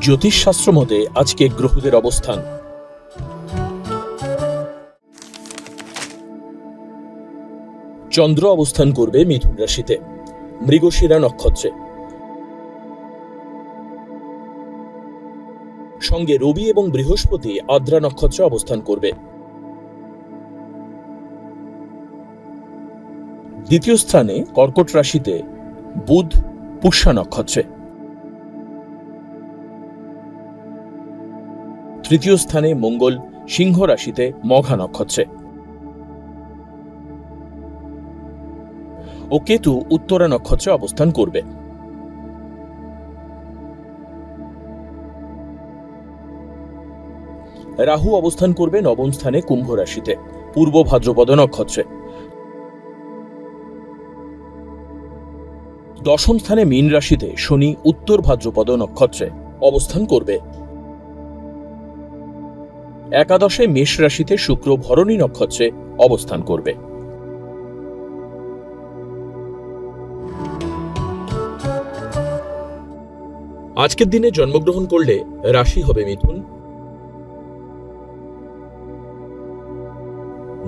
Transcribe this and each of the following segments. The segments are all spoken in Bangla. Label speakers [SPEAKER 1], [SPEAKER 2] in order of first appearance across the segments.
[SPEAKER 1] জ্যোতিষশাস্ত্র মতে আজকে গ্রহদের অবস্থান। চন্দ্র অবস্থান করবে মিথুন রাশিতে, মৃগশিরা নক্ষত্রে। সঙ্গে রবি এবং বৃহস্পতি আদ্রা নক্ষত্রে অবস্থান করবে। দ্বিতীয় স্থানে কর্কট রাশিতে বুধ, পুষ্যা নক্ষত্রে। তৃতীয় স্থানে মঙ্গল সিংহ রাশিতে মঘা নক্ষত্রে। ও কেতু উত্তরা নক্ষত্রে অবস্থান করবে। রাহু অবস্থান করবে নবম স্থানে কুম্ভ রাশিতে, পূর্ব ভাদ্রপদ নক্ষত্রে। দশম স্থানে মীন রাশিতে শনি উত্তর ভাদ্রপদ নক্ষত্রে অবস্থান করবে। একাদশে মেষ রাশিতে শুক্র ভরণী নক্ষত্রে অবস্থান করবে। আজকের দিনে জন্মগ্রহণ করলে রাশি হবে মিথুন।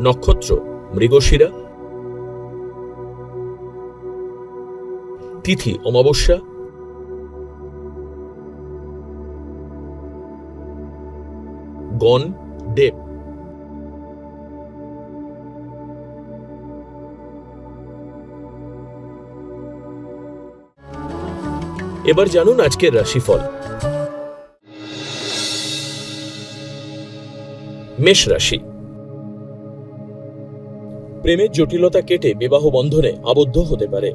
[SPEAKER 1] নক্ষত্র, মৃগশিরা। তিথি, অমাবস্যা। গণ দেব। এবার জানুন আজকের রাশিফল। মেষ রাশি। প্রেমের জটিলতা কেটে বিবাহ বন্ধনে আবদ্ধ হতে পারে।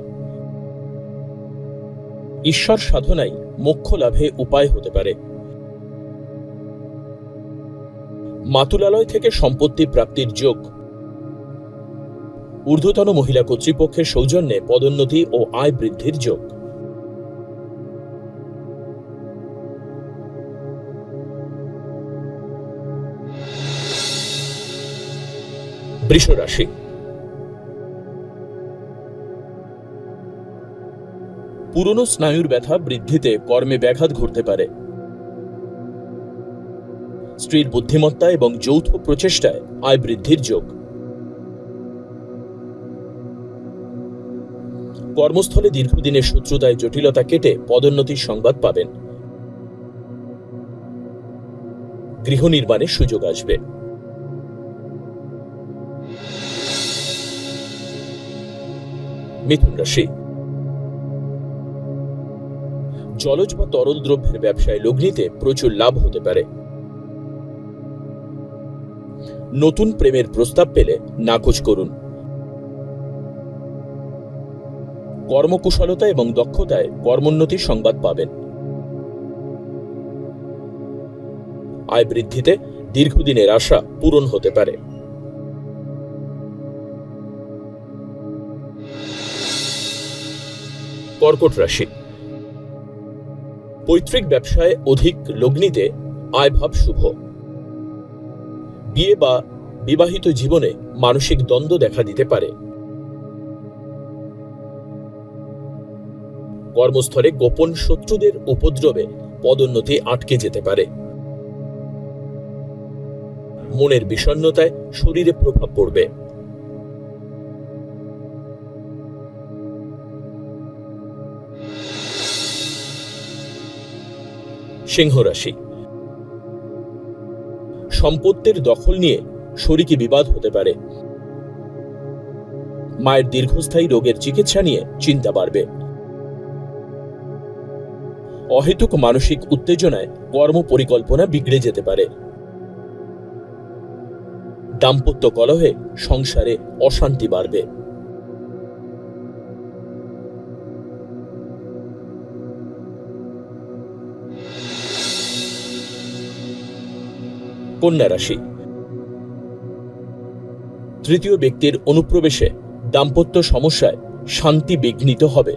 [SPEAKER 1] ঈশ্বর সাধনাই মোক্ষ লাভে উপায় হতে পারে। মাতুলালয় থেকে সম্পত্তি প্রাপ্তির যোগ। ঊর্ধ্বতন মহিলা কর্তৃপক্ষের সৌজন্যে পদোন্নতি ও আয় বৃদ্ধির যোগ। বৃষ রাশি পুরনো স্নায়ুর ব্যথা বৃদ্ধিতে কর্মে ব্যাঘাত ঘটতে পারে। স্ত্রীর বুদ্ধিমত্তা এবং যৌথ প্রচেষ্টায় আয় বৃদ্ধির যোগ। কর্মস্থলে দীর্ঘদিনের শত্রুতায় জটিলতা কেটে পদোন্নতির সংবাদ পাবেন। গৃহ নির্মাণের সুযোগ আসবে। মিথুন রাশি। জলজ বা তরল দ্রব্যের ব্যবসায় লগ্নিতে প্রচুর লাভ হতে পারে। নতুন প্রেমের প্রস্তাব পেলে নাকচ করুন। কর্মকুশলতা এবং দক্ষতায় কর্মোন্নতির সংবাদ পাবেন। আয় বৃদ্ধিতে দীর্ঘদিনের আশা পূরণ হতে পারে। কর্কট রাশি। পৈতৃক ব্যবসায় অধিক লগ্নিতে আয়ভাব শুভ। বিয়ে বা বিবাহিত জীবনে মানসিক দ্বন্দ্ব দেখা দিতে পারে। কর্মস্থলে গোপন শত্রুদের উপদ্রবে পদোন্নতি আটকে যেতে পারে। মনের বিষণ্ণতায় শরীরে প্রভাব পড়বে। সিংহ রাশি সম্পত্তির দখল নিয়ে শরিকি বিবাদ হতে পারে। মায়ের দীর্ঘস্থায়ী রোগের চিকিৎসা নিয়ে চিন্তা বাড়বে। অহেতুক মানসিক উত্তেজনায় কর্ম পরিকল্পনা বিগড়ে যেতে পারে। দাম্পত্য কলহে সংসারে অশান্তি বাড়বে। কন্যা রাশি। তৃতীয় ব্যক্তির অনুপ্রবেশে দাম্পত্য সমস্যায় শান্তি বিঘ্নিত হবে।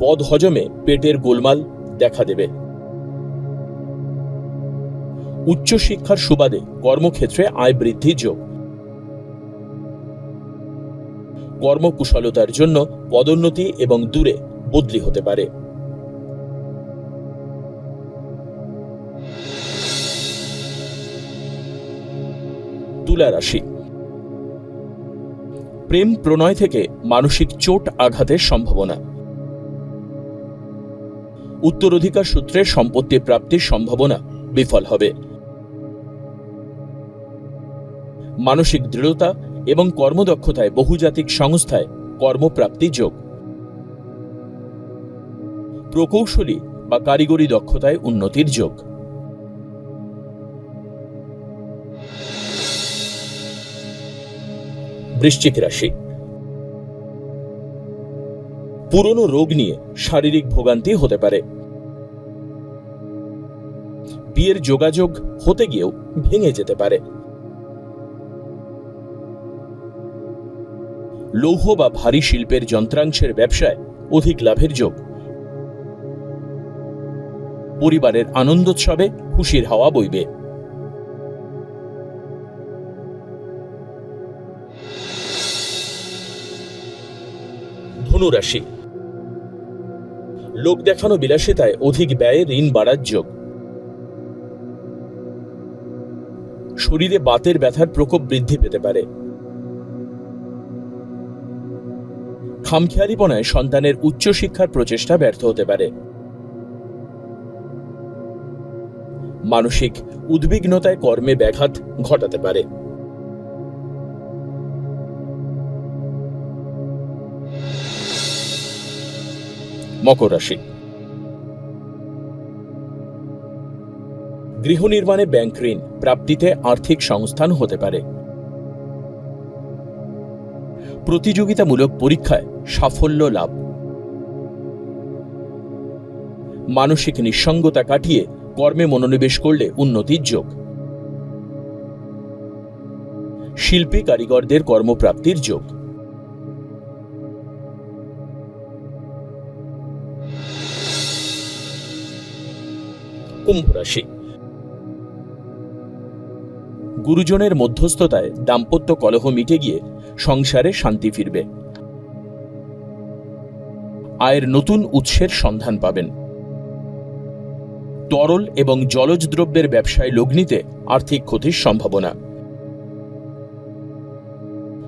[SPEAKER 1] বদ হজমে পেটের গোলমাল দেখা দেবে। উচ্চশিক্ষার সুবাদে কর্মক্ষেত্রে আয় বৃদ্ধি যোগ। কর্মকুশলতার জন্য পদোন্নতি এবং দূরে বদলি হতে পারে। তুলা রাশি। প্রেম প্রণয় থেকে মানসিক চোট আঘাতের সম্ভাবনা। উত্তরাধিকার সূত্রে সম্পত্তি প্রাপ্তির সম্ভাবনা বিফল হবে। মানসিক দৃঢ়তা এবং কর্মদক্ষতায় বহুজাতিক সংস্থায় কর্মপ্রাপ্তি যোগ। প্রকৌশলী বা কারিগরি দক্ষতায় উন্নতির যোগ। বৃশ্চিক রাশি। পুরনো রোগ নিয়ে শারীরিক ভোগান্তি হতে পারে। বিয়ের যোগাযোগ হতে গিয়েও ভেঙে যেতে পারে। লৌহ বা ভারী শিল্পের যন্ত্রাংশের ব্যবসায় অধিক লাভের যোগ। পরিবারের আনন্দোৎসবে খুশির হাওয়া বইবে। ধনুরাশি। লোক দেখানো বিলাসিতায় অধিক ব্যয়ে ঋণ বাড়ার যোগ। শরীরে বাতের ব্যথার প্রকোপ বৃদ্ধি পেতে পারে। খামখেয়ালিপনায় সন্তানের উচ্চশিক্ষার প্রচেষ্টা ব্যর্থ হতে পারে। মানসিক উদ্বিগ্নতায় কর্মে ব্যাঘাত ঘটাতে পারে। মকর রাশি। গৃহ নির্মাণে ব্যাংক ঋণ প্রাপ্তিতে আর্থিক সংস্থান হতে পারে। প্রতিযোগিতামূলক পরীক্ষায় সাফল্য লাভ। মানসিক নিঃসঙ্গতা কাটিয়ে কর্মে মনোনিবেশ করলে উন্নতির যোগ। শিল্পী কারিগরদের কর্মপ্রাপ্তির যোগ। কুম্ভ রাশি। গুরুজনের মধ্যস্থতায় দাম্পত্য কলহ মিটে গিয়ে সংসারে শান্তি ফিরবে। আয়ের নতুন উৎসের সন্ধান পাবেন। তরল এবং জলজ দ্রব্যের ব্যবসায় লগ্নিতে আর্থিক ক্ষতির সম্ভাবনা।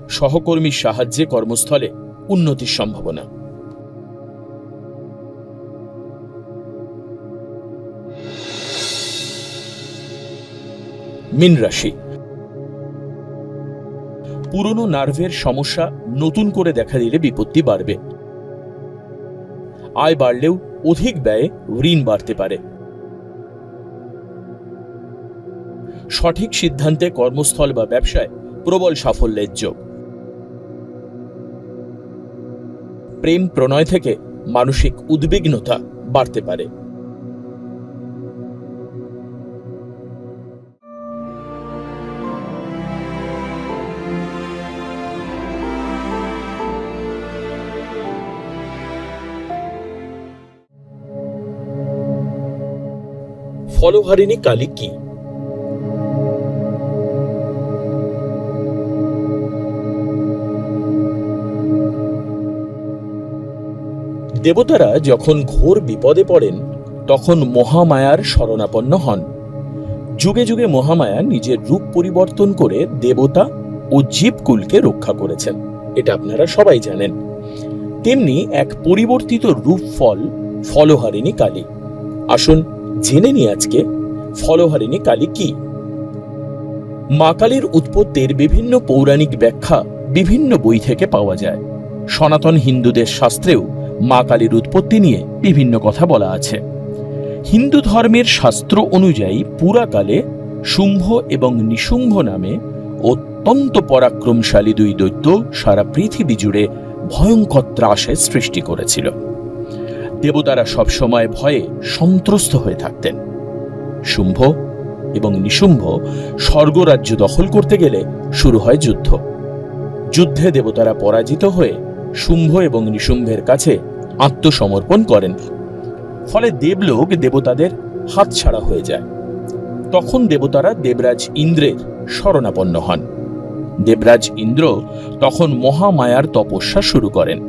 [SPEAKER 1] সহকর্মীর সাহায্যে কর্মস্থলে উন্নতির সম্ভাবনা। মিন রাশি। পুরনো নার্ভের সমস্যা নতুন করে দেখা দিলে বিপত্তি বাড়বে। আয় বাড়লেও অধিক ব্যয়ে ঋণ বাড়তে পারে। সঠিক সিদ্ধান্তে কর্মস্থল বা ব্যবসায় প্রবল সাফল্যের যোগ। প্রেম প্রণয় থেকে মানসিক উদ্বিগ্নতা বাড়তে পারে। ফলহারিণী কালী কি? দেবতারা যখন ঘোর বিপদে পড়েন, তখন মহামায়ার শরণাপন্ন হন। যুগে যুগে মহামায়া নিজের রূপ পরিবর্তন করে দেবতা ও জীবকুলকে রক্ষা করেছেন। এটা আপনারা সবাই জানেন। তেমনি এক পরিবর্তিত রূপ ফল ফলহারিণী কালী। আসুন জেনে নি আজকে, ফলহারিণী কালী কি? মা কালীর উৎপত্তির বিভিন্ন পৌরাণিক ব্যাখ্যা বিভিন্ন বই থেকে পাওয়া যায়। সনাতন হিন্দুদের শাস্ত্রেও মা কালীর উৎপত্তি নিয়ে বিভিন্ন কথা বলা আছে। হিন্দু ধর্মের শাস্ত্র অনুযায়ী পুরাকালে শুম্ভ এবং নিশুম্ভ নামে অত্যন্ত পরাক্রমশালী দুই দৈত্য সারা পৃথিবী জুড়ে ভয়ঙ্কর ত্রাসের সৃষ্টি করেছিল। দেবতারা সবসময় ভয়ে সন্ত্রস্ত হয়ে থাকতেন। শুম্ভ এবং নিশুম্ভ স্বর্গরাজ্য দখল করতে গেলে শুরু হয় যুদ্ধ। যুদ্ধে দেবতারা পরাজিত হয়ে শুম্ভ এবং নিশুম্ভের কাছে আত্মসমর্পণ করেন। ফলে দেবলোক দেবতাদের হাতছাড়া হয়ে যায়। তখন দেবতারা দেবরাজ ইন্দ্রের শরণাপন্ন হন। দেবরাজ ইন্দ্র তখন মহামায়ার তপস্যা শুরু করেন।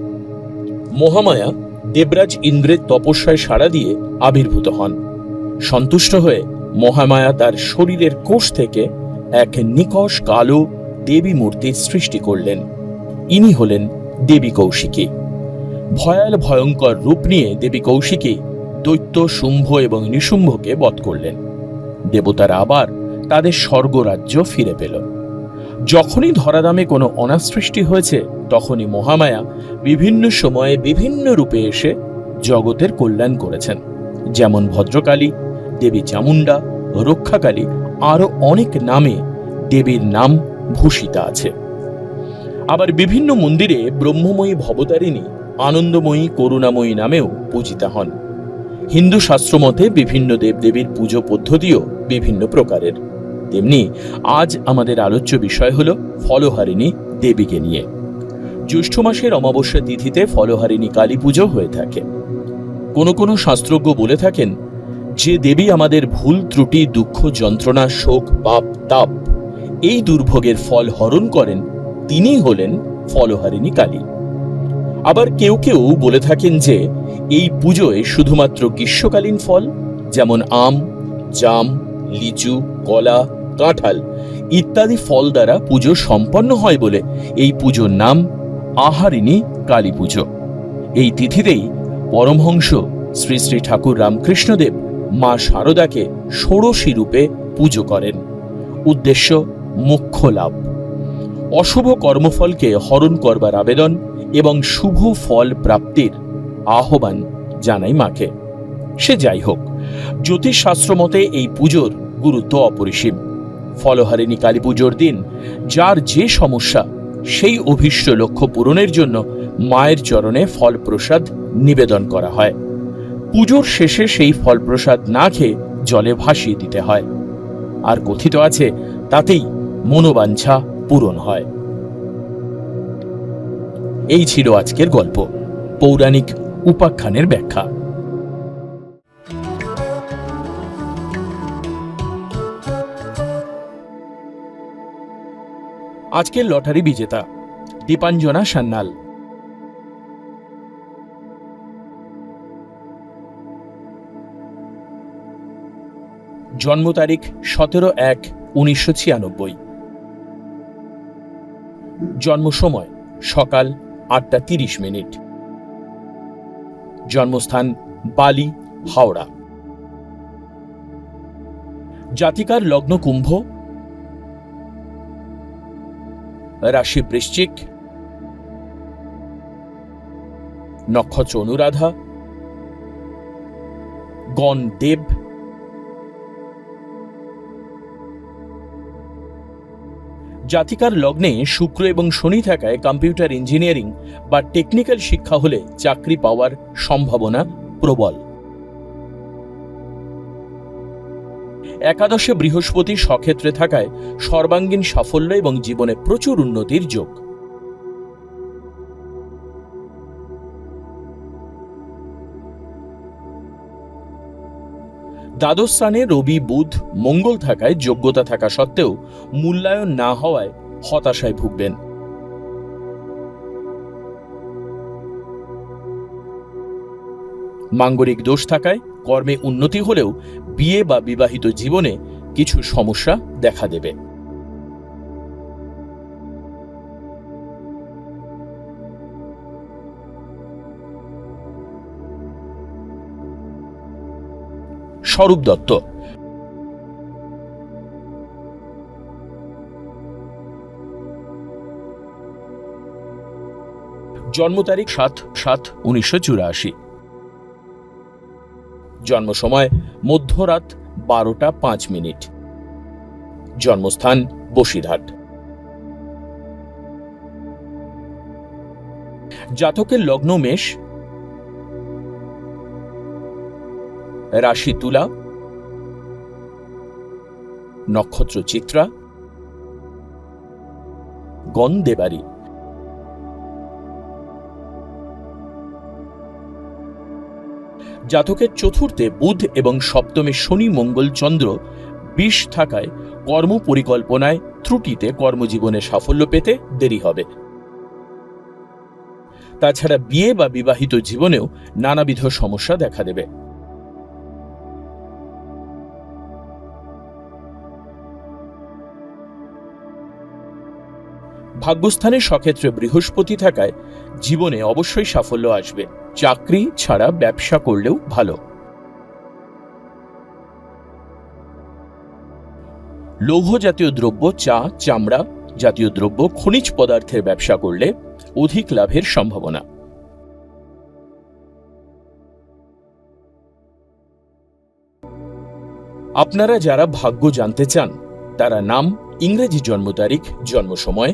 [SPEAKER 1] মহামায়া দেবরাজ ইন্দ্রের তপস্যায় সাড়া দিয়ে আবির্ভূত হন। সন্তুষ্ট হয়ে মহামায়া তার শরীরের কোষ থেকে এক নিকষ কালো দেবী মূর্তির সৃষ্টি করলেন। ইনি হলেন দেবী কৌশিকী। ভয়াল ভয়ঙ্কর রূপ নিয়ে দেবী কৌশিকী দৈত্য শুম্ভ এবং নিশুম্ভকে বধ করলেন। দেবতারা আবার তাদের স্বর্গরাজ্য ফিরে পেল। যখনই ধরাধামে কোনো অনাসৃষ্টি হয়েছে তখনই মহামায়া বিভিন্ন সময়ে বিভিন্ন রূপে এসে জগতের কল্যাণ করেছেন। যেমন ভদ্রকালী, দেবী চামুণ্ডা, রক্ষাকালী, আরও অনেক নামে দেবীর নাম ভূষিতা আছে। আবার বিভিন্ন মন্দিরে ব্রহ্মময়ী ভবতারিণী আনন্দময়ী করুণাময়ী নামেও পূজিতা হন। হিন্দু শাস্ত্রমতে বিভিন্ন দেবদেবীর পুজো পদ্ধতিও বিভিন্ন প্রকারের। তেমনি আজ আমাদের আলোচ্য বিষয় হল ফলহারিণী দেবীকে নিয়ে। জ্যৈষ্ঠ মাসের অমাবস্যা তিথিতে ফলহারিণী কালী পুজো হয়ে থাকে। কোনো কোনো শাস্ত্রজ্ঞ বলে থাকেন, যে দেবী আমাদের ভুল, ত্রুটি, দুঃখ, যন্ত্রণা, শোক, পাপ, তাপ, এই দুর্ভোগের ফল হরণ করেন, তিনিই হলেন ফলহারিণী কালী। আবার কেউ কেউ বলে থাকেন যে, এই পুজোয় শুধুমাত্র গ্রীষ্মকালীন ফল, যেমন আম, জাম, লিচু, কলা, কাঁঠাল, ইত্যাদি ফল দ্বারা পুজো সম্পন্ন হয় বলে এই পুজোর নাম আহারিণী কালী পুজো এই তিথিতেই পরমহংস শ্রী শ্রী ঠাকুর রামকৃষ্ণদেব মা শারদাকে ষোড়শী রূপে পুজো করেন। উদ্দেশ্য মুখ্য লাভ। অশুভ কর্মফলকে হরণ করবার আবেদন এবং শুভ ফল প্রাপ্তির আহ্বান জানাই মাকে। সে যাই হোক, জ্যোতিষশাস্ত্র মতে এই পুজোর গুরুত্ব অপরিসীম। ফলহারিণী কালী পুজোর দিন যার যে সমস্যা সেই অভীষ্ট লক্ষ্য পূরণের জন্য মায়ের চরণে ফল প্রসাদ নিবেদন করা হয়। পুজোর শেষে সেই ফল প্রসাদ না খেয়ে জলে ভাসিয়ে দিতে হয়। আর কথিত আছে, তাতেই মনোবাঞ্ছা পূরণ হয়। এই ছিল আজকের গল্প, পৌরাণিক উপাখ্যানের ব্যাখ্যা। আজকের লটারি বিজেতা, দীপাঞ্জনা সান্যাল। জন্ম তারিখ সতেরো এক উনিশশো ছিয়ানব্বই। জন্ম সময় সকাল আটটা তিরিশ মিনিট। জন্মস্থান বালি, হাওড়া। জাতিকার লগ্ন কুম্ভ রাশি বৃশ্চিক, নক্ষত্র অনুরাধা, গণ দেব, জাতিকার লগ্নে শুক্র এবং শনি থাকায় কম্পিউটার ইঞ্জিনিয়ারিং বা টেকনিক্যাল শিক্ষা হলে চাকরি পাওয়ার সম্ভাবনা প্রবল। একাদশে বৃহস্পতি সক্ষেত্রে থাকায় সর্বাঙ্গীন সাফল্য এবং জীবনে প্রচুর উন্নতির যোগ। দ্বাদশ স্থানে রবি, বুধ, মঙ্গল থাকায় যোগ্যতা থাকা সত্ত্বেও মূল্যায়ন না হওয়ায় হতাশায় ভুগবেন। মাঙ্গলিক দোষ থাকায় কর্মে উন্নতি হলেও বিয়ে বা বিবাহিত জীবনে কিছু সমস্যা দেখা দেবে। স্বরূপ দত্ত। জন্ম তারিখ সাত সাত উনিশশো চুরাশি। জন্ম সময় মধ্যরাত বারোটা পাঁচ মিনিট। জন্মস্থান বসিরহাট। জাতকের লগ্ন মেষ। রাশি তুলা। নক্ষত্র চিত্রা। গণ জাতকের চতুর্থে বুধ এবং সপ্তমে শনি মঙ্গল চন্দ্র বিষ থাকায় কর্ম পরিকল্পনায় ত্রুটিতে কর্মজীবনে সাফল্য পেতে দেরি হবে। তাছাড়া বিয়ে বা বিবাহিত জীবনেও নানাবিধ সমস্যা দেখা দেবে। ভাগ্যস্থানে সক্ষেত্রে বৃহস্পতি থাকায় জীবনে অবশ্যই সাফল্য আসবে। চাকরি ছাড়া ব্যবসা করলেও ভালো। লৌহ জাতীয় দ্রব্য, চা, চামড়া জাতীয় দ্রব্য, খনিজ পদার্থের ব্যবসা করলে অধিক লাভের সম্ভাবনা। আপনারা যারা ভাগ্য জানতে চান, তারা নাম, ইংরেজি জন্ম তারিখ, জন্ম সময়